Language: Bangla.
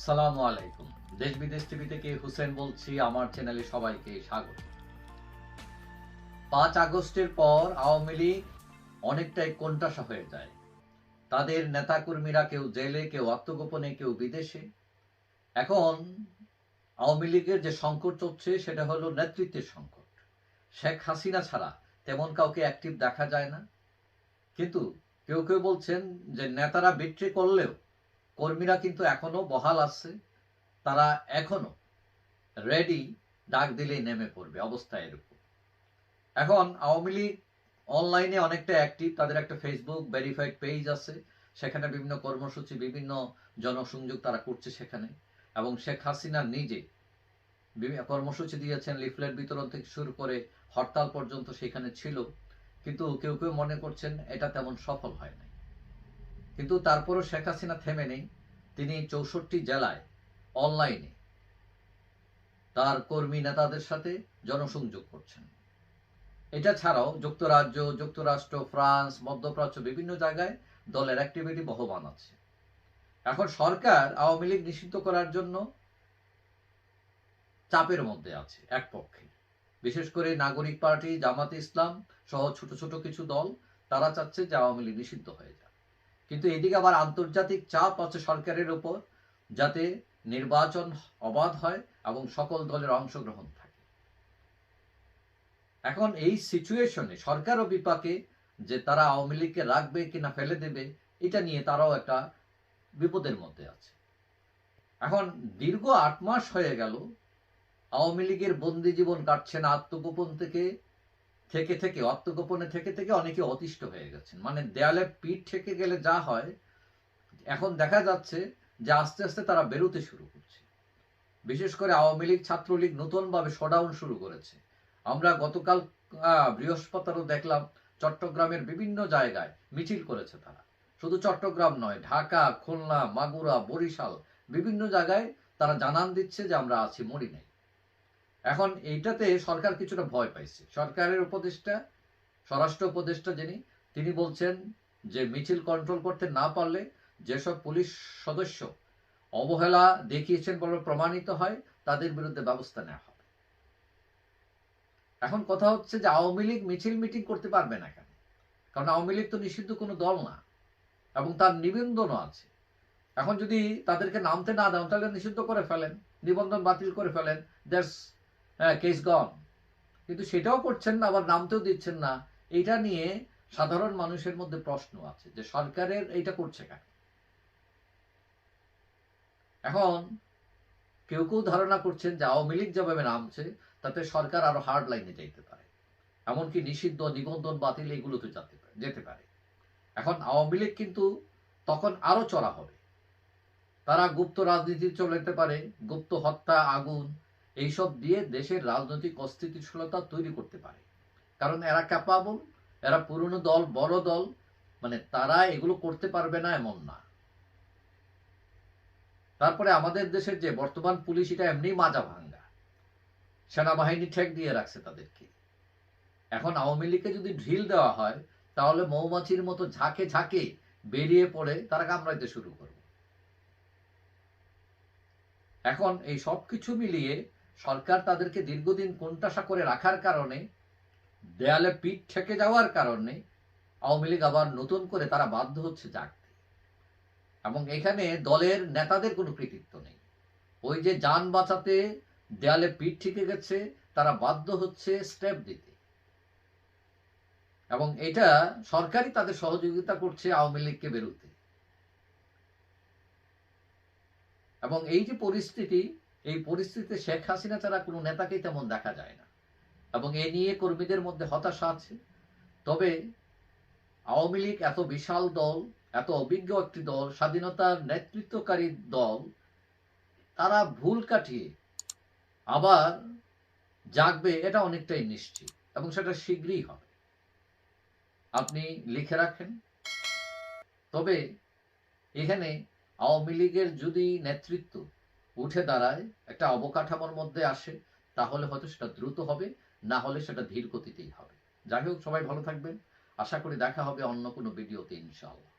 আসসালামু আলাইকুম। দেশ বিদেশ টিভি থেকে হুসেন বলছি, আমার চ্যানেলে সবাইকে স্বাগত। পাঁচ আগস্টের পর আওয়ামী লীগ অনেকটাই কোণঠাসা হয়ে যায়। তাদের নেতাকর্মীরা কেউ জেলে, কেউ আত্মগোপনে, কেউ বিদেশে। এখন আওয়ামী লীগের যে সংকট চলছে, সেটা হলো নেতৃত্বের সংকট। শেখ হাসিনা ছাড়া তেমন কাউকে অ্যাক্টিভ দেখা যায় না। কিন্তু কেউ কেউ বলছেন যে, নেতারা বিক্রি করলেও কর্মীরা কিন্তু এখনও বহাল আছে। তারা এখনও রেডি ডাক দিলেই নেমে পড়বে অবস্থা এরকম। এখন আওয়ামী লীগ অনলাইনে অনেকটা অ্যাক্টিভ তাদের একটা ফেসবুক ভেরিফাইড পেজ আছে। সেখানে বিভিন্ন কর্মসূচি, বিভিন্ন জনসংযোগ তারা করছে সেখানে। এবং শেখ হাসিনা নিজে কর্মসূচি দিয়েছেন লিফলেট বিতরণ থেকে শুরু করে হরতাল পর্যন্ত সেখানে ছিল। কিন্তু কেউ কেউ মনে করছেন এটা তেমন সফল হয় নাই। কিন্তু তারপরও শেখ হাসিনা থেমে নেই। তিনি চৌষট্টি জেলায় অনলাইনে তার কর্মী নেতাদের সাথে জনসংযোগ করছেন। এটা ছাড়াও যুক্তরাজ্য, যুক্তরাষ্ট্র, ফ্রান্স, মধ্যপ্রাচ্য বিভিন্ন জায়গায় দলের অ্যাক্টিভিটি বহমান আছে। এখন সরকার আওয়ামী লীগ নিষিদ্ধ করার জন্য চাপের মধ্যে আছে এক পক্ষে। বিশেষ করে নাগরিক পার্টি, জামাতে ইসলাম সহ ছোট ছোট কিছু দল, তারা চাচ্ছে যে আওয়ামী লীগ নিষিদ্ধ হয়ে কিন্তু এদিকে আবার আন্তর্জাতিক চাপ আছে সরকারের উপর, যাতে নির্বাচন অবাধ হয় এবং সকল দলের অংশগ্রহণ থাকে। এখন এই সিচুয়েশনে সরকারও বিপাকে যে তারা আওয়ামী লীগকে রাখবে কিনা ফেলে দেবে, এটা নিয়ে তারাও একটা বিপদের মধ্যে আছে। এখন দীর্ঘ আট মাস হয়ে গেল, আওয়ামী লীগের বন্দি জীবন কাটছে না, আত্মগোপন থেকে থেকে থেকে আত্মগোপনে থেকে থেকে অনেকে অতিষ্ঠ হয়ে গেছেন। মানে দেয়ালে পিঠ থেকে গেলে যা হয় এখন দেখা যাচ্ছে যে আস্তে আস্তে তারা বেরোতে শুরু করছে। বিশেষ করে আওয়ামী লীগ ছাত্রলীগ নতুনভাবে শোডাউন শুরু করেছে। আমরা গতকাল আহ, বৃহস্পতিবারও দেখলাম চট্টগ্রামের বিভিন্ন জায়গায় মিছিল করেছে তারা। শুধু চট্টগ্রাম নয় ঢাকা খুলনা মাগুরা বরিশাল বিভিন্ন জায়গায় তারা জানান দিচ্ছে যে আমরা আছি মরি নাই। এখন এইটাতে সরকার কিছুটা ভয় পাইছে। সরকারের উপদেষ্টা, স্বরাষ্ট্র উপদেষ্টা যিনি, তিনি বলছেন যে মিছিল কন্ট্রোল করতে না পারলে যেসব পুলিশ সদস্য অবহেলা দেখিয়েছেন বলে প্রমাণিত হয়, তাদের বিরুদ্ধে ব্যবস্থা নেওয়া হবে। এখন কথা হচ্ছে যে আওয়ামী লীগ মিছিল মিটিং করতে পারবে না কেন? কারণ আওয়ামী লীগ তো নিষিদ্ধ কোনো দল না এবং তার নিবন্ধনও আছে। এখন যদি তাদেরকে নামতে না দেন তাহলে নিষিদ্ধ করে ফেলেন, নিবন্ধন বাতিল করে ফেলেন, দ্যাটস হ্যাঁ কেস গন কিন্তু সেটাও করছেন না, আবার নামতেও দিচ্ছেন না। এটা নিয়ে সাধারণ মানুষের মধ্যে প্রশ্ন আছে যে সরকারের এইটা করছে কেন? এখন কেউ কেউ ধারণা করছেন যে আওয়ামী লীগ যেভাবে নামছে, তাতে সরকার আরও হার্ড লাইনে যাইতে পারে। এমনকি নিষিদ্ধ, নিবন্ধন, বাতিল এগুলোতে যেতে পারে যেতে পারে। এখন আওয়ামী লীগ কিন্তু তখন আরও চড়া হবে। তারা গুপ্ত রাজনীতি চলতে পারে, গুপ্ত হত্যা, আগুন এইসব দিয়ে দেশের রাজনৈতিক অস্থিতিশীলতা তৈরি করতে পারে। কারণ এরা ক্যাপাবল এরা পুরনো দল, বড় দল মানে তারা এগুলো করতে পারবে না এমন না। তারপরে আমাদের দেশের যে বর্তমান পুলিশ, এটা এমনি মাজা ভাঙ্গা। সেনাবাহিনী ঠেক দিয়ে রাখছে তাদেরকে। এখন আওয়ামী লীগকে যদি ঢিল দেওয়া হয়, তাহলে মৌমাছির মতো ঝাঁকে ঝাঁকে বেরিয়ে পড়ে তারা কামড়াইতে শুরু করবে। এখন এই সব কিছু মিলিয়ে সরকার তাদেরকে দীর্ঘদিন কোণঠাসা করে রাখার কারণে, দেয়ালে পিঠ ঠেকে যাওয়ার কারণে আওয়ামী লীগ আবার নতুন করে তারা বাধ্য হচ্ছে জাগতে। এবং এখানে দলের নেতাদের কোনো কৃতিত্ব নেই। ওই যে যান বাঁচাতে দেয়ালে পিঠ ঠেকে গেছে, তারা বাধ্য হচ্ছে স্টেপ দিতে। এবং এটা সরকারই তাদের সহযোগিতা করছে আওয়ামী লীগকে বেরোতে। এবং এই যে পরিস্থিতি এই পরিস্থিতিতে শেখ হাসিনা ছাড়া কোনো নেতাকেই তেমন দেখা যায় না। এবং এ নিয়ে কর্মীদের মধ্যে হতাশা আছে। তবে আওয়ামী লীগ এত বিশাল দল, এত অভিজ্ঞ একটি দল, স্বাধীনতার নেতৃত্বকারী দল, তারা ভুল কাটিয়ে আবার জাগবে, এটা অনেকটাই নিশ্চিত এবং সেটা শীঘ্রই হবে। আপনি লিখে রাখেন। তবে এখানে আওয়ামী লীগের যদি নেতৃত্ব উঠে দাঁড়ায়, একটা অবকাঠামোর মধ্যে আসে, তাহলে হয়তো সেটা দ্রুত হবে, না হলে সেটা ধীর গতিতেই হবে। যাই হোক, সবাই ভালো থাকবেন। আশা করি দেখা হবে অন্য কোনো ভিডিওতে, ইনশাআল্লাহ।